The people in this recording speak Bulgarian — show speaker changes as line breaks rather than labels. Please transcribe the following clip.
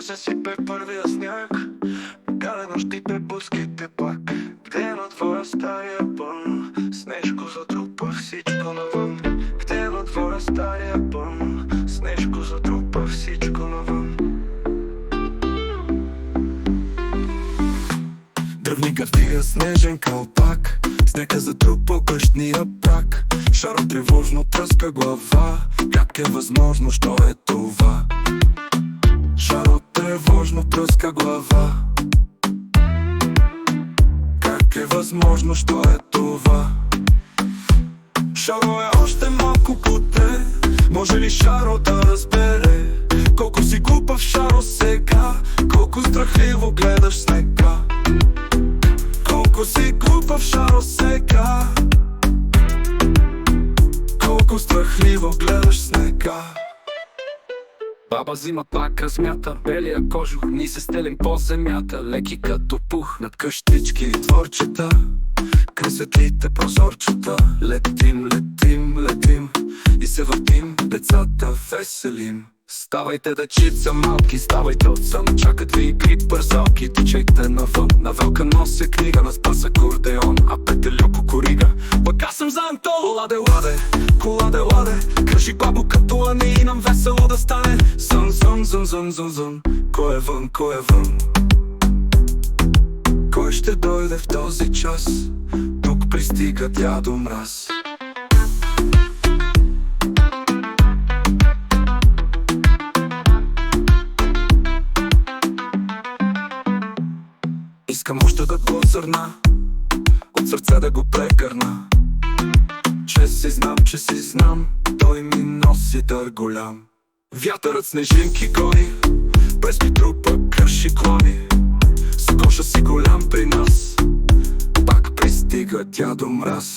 Нощю се сипе първия сняг Кара нощите пускайте пак. Где на твоя стая пълно Снежко затрупа всичко навън. Где на твоя стая пълно Снежко затрупа всичко навън. Дръвни гардия, снежен калпак Снега затрупа къщния прак. Шаро тревожно тръска глава Как е възможно, що е това? Шаро тревожно тръска глава. Как е възможно, що е това? Шаро е още малко поте Може ли Шаро да разбере? Колко си глупав Шаро сега? Колко страхливо гледаш снега Колко си глупав Шаро сега? Колко страхливо гледаш снега Баба зима пак размята Белия кожух ни се стелим по земята Леки като пух. Над къщички и дворчета Край светлите прозорчета. Летим, летим, летим И се въртим, децата веселим. Ставайте дечица малки, ставайте от сън Чакат ви игри бързалки, тичайте навън На велка нося книга, на спас акордеон А по корига Пък аз съм за Антон! Ладе, ладе, коладе, ладе Кажи бабо като ани Зън, зън, зън, зън Кой е вън, кой е вън? Кой ще дойде в този час? Тук пристига дядо мраз Искам още да го зърна От сърце да го прегърна Че си знам, че си знам. Той ми носи дър голям Вятърът снежинки гони През ми трупа кърши клони. С коша си голям при нас Пак пристига дядо мраз